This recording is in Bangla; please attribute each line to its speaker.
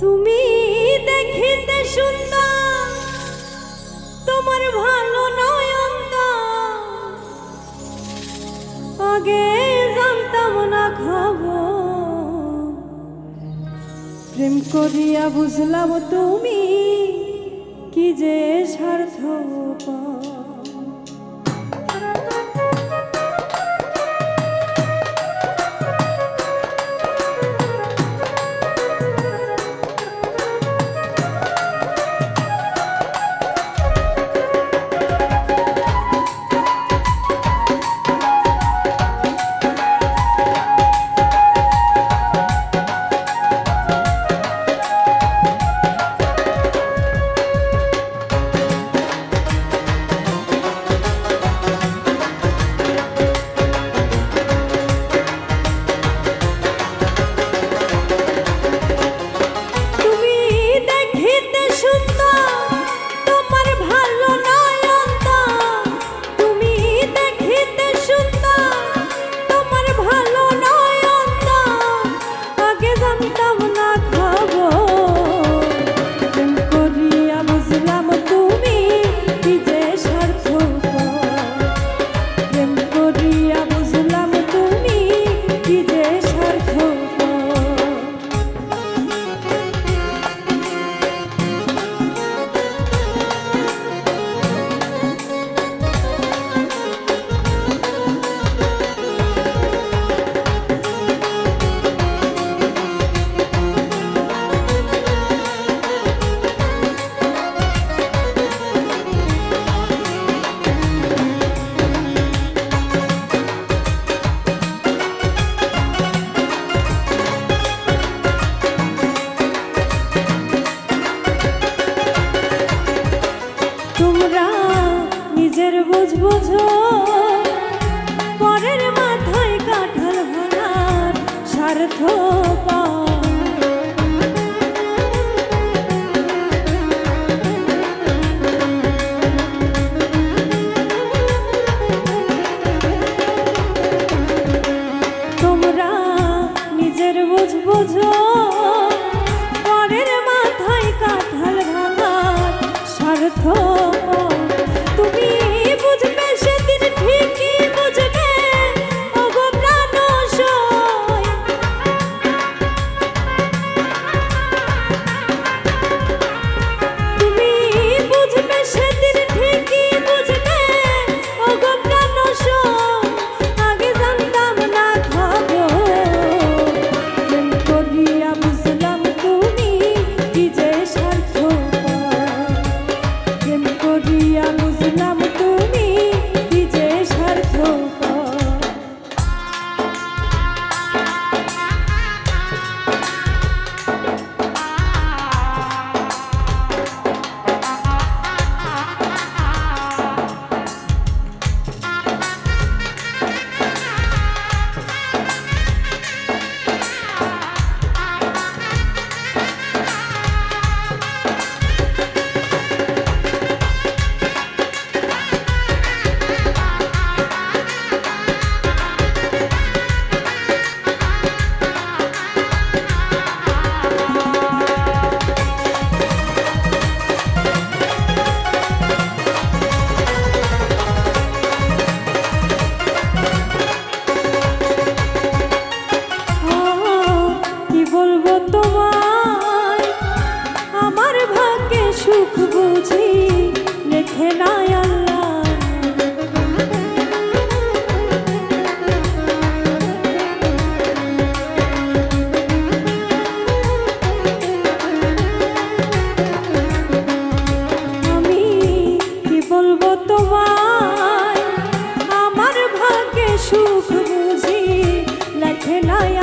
Speaker 1: তুমি দেখিতে সুন্দর, তোমার ভালো নয়ন আগে জানতাম না খবর। প্রেম করিয়া বুঝলাম তুমি কি যে স্বার্থ তুমি বুঝ বুঝো, পরের মাথায় কাঠাল ভাঙার স্বার্থ তোমরা নিজের বুঝ বুঝো, পরের মাথায় কাঠাল ভাঙার স্বার্থ বেলায়